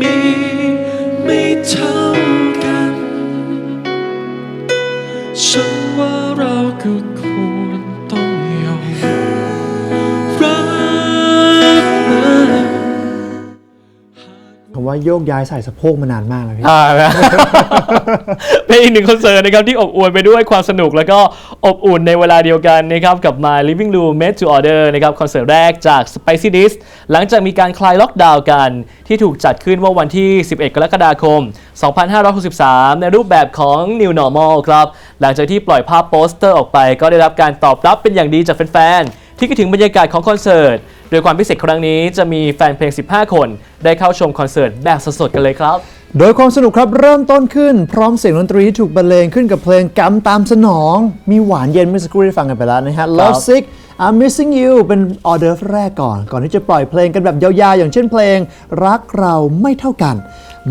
มีไม่เท่ากันฉันว่าำว่าโยกย้ายใส่สะโพกมานานมากแล้วพี่ อ่านะ เป็นอีกหนึ่งคอนเสิร์ตนะครับที่อบอวลไปด้วยความสนุกแล้วก็อบอุ่นในเวลาเดียวกันนะครับกับ My Living Room Made to Order นะครับคอนเสิร์ตแรกจาก Spicy d i s หลังจากมีการคลายล็อกดาวน์กัน ที่ถูกจัดขึ้นเมื่อวันที่ 11 กรกฎาคม 2563 ในรูปแบบของ New Normal ครับ หลังจากที่ปล่อยภาพโปสเตอร์ออกไป ก็ได้รับการตอบรับเป็นอย่างดีจากแฟนๆ ที่คิดถึงบรรยากาศของคอนเสิร์ต โดยความพิเศษครั้งนี้จะมีแฟนเพลง 15 คน ได้เข้าชมคอนเสิร์ตแบบสดๆกันเลยครับ โดยความสนุกครับเริ่มต้นขึ้นพร้อมเสียงดนตรีที่ถูกบรรเลงขึ้นกับเพลงกำตามสนอง มีหวานเย็นเมื่อสักครู่ได้ฟังกันไปแล้วนะฮะ Love Sick I'm Missing You เป็นออเดอร์ฟแรกก่อน ก่อนที่จะปล่อยเพลงกันแบบยาวๆ อย่างเช่นเพลง รักเราไม่เท่ากัน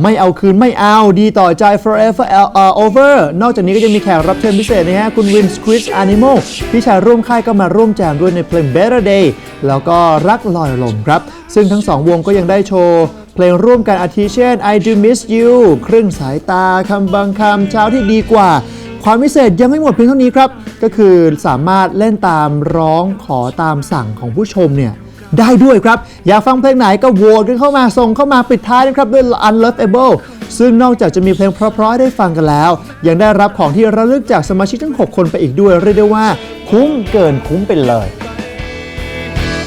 ไม่เอาคืนไม่เอาดีต่อใจ forever uh, over นอกจากนี้ก็ยังมีแขกรับเชิญพิเศษนะฮะ คุณวินสคริส Animal พี่ชายร่วมค่ายก็มาร่วมแจมด้วยในเพลง Better Day แล้วก็รักลอยลมครับ ซึ่งทั้งสองวงก็ยังได้โชว์เพลงร่วมกันอาทิเช่น I Do Miss You ครึ่งสายตาคำบางคำเช้าที่ดีกว่า ความพิเศษยังไม่หมดเพียงเท่านี้ครับ ก็คือสามารถเล่นตามร้องขอตามสั่งของผู้ชมเนี่ย ได้ด้วยครับ อยากฟังเพลงไหนก็โหวตกันเข้ามาส่งเข้ามาปิดท้ายนะครับด้วย Unlovable ซึ่งนอกจากจะมีเพลงเพราะๆได้ฟังกันแล้ว ยังได้รับของที่ระลึกจากสมาชิกทั้ง 6 คนไปอีกด้วย เรียกได้ว่า คุ้มเกินคุ้มไปเลย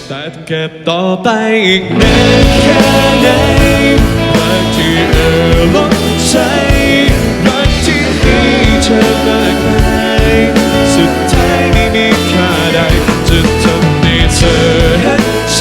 แต่เก็บต่อไปอีกนานแค่ไหน